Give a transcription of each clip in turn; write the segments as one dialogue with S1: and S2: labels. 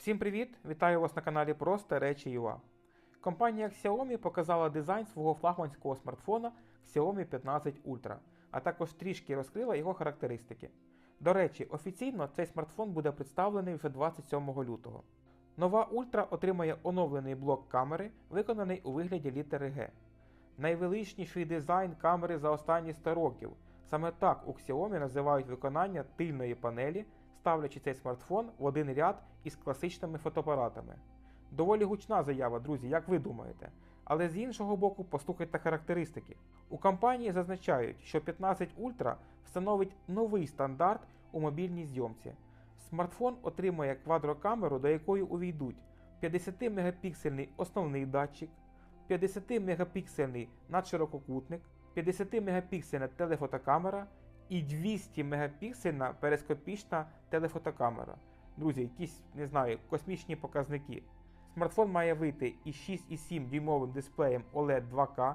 S1: Всім привіт! Вітаю вас на каналі Просто Речі UA. Компанія Xiaomi показала дизайн свого флагманського смартфона Xiaomi 15 Ultra, а також трішки розкрила його характеристики. До речі, офіційно цей смартфон буде представлений вже 27 лютого. Нова Ultra отримає оновлений блок камери, виконаний у вигляді літери G. Найвеличніший дизайн камери за останні 100 років. Саме так у Xiaomi називають виконання тильної панелі, ставлячи цей смартфон в один ряд із класичними фотоапаратами. Доволі гучна заява, друзі, як ви думаєте? Але з іншого боку, послухайте характеристики. У компанії зазначають, що 15 Ultra встановить новий стандарт у мобільній зйомці. Смартфон отримує квадрокамеру, до якої увійдуть 50-мегапіксельний основний датчик, 50-мегапіксельний надширококутник, 50-мегапіксельна телефотокамера і 200-мегапіксельна перископічна телефотокамера. Друзі, якісь, не знаю, космічні показники. Смартфон має вийти із 6,7 дюймовим дисплеєм OLED 2K,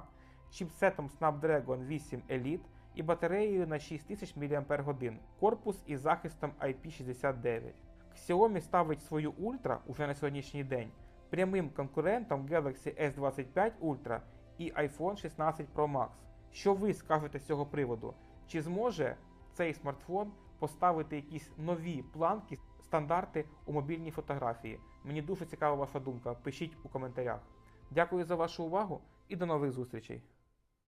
S1: чіпсетом Snapdragon 8 Elite і батареєю на 6000 мАч, корпус із захистом IP69. Xiaomi ставить свою Ultra уже на сьогоднішній день прямим конкурентом Galaxy S25 Ultra і iPhone 16 Pro Max. Що ви скажете з цього приводу? Чи зможе цей смартфон поставити якісь нові планки, стандарти у мобільній фотографії? Мені дуже цікава ваша думка. Пишіть у коментарях. Дякую за вашу увагу і до нових зустрічей!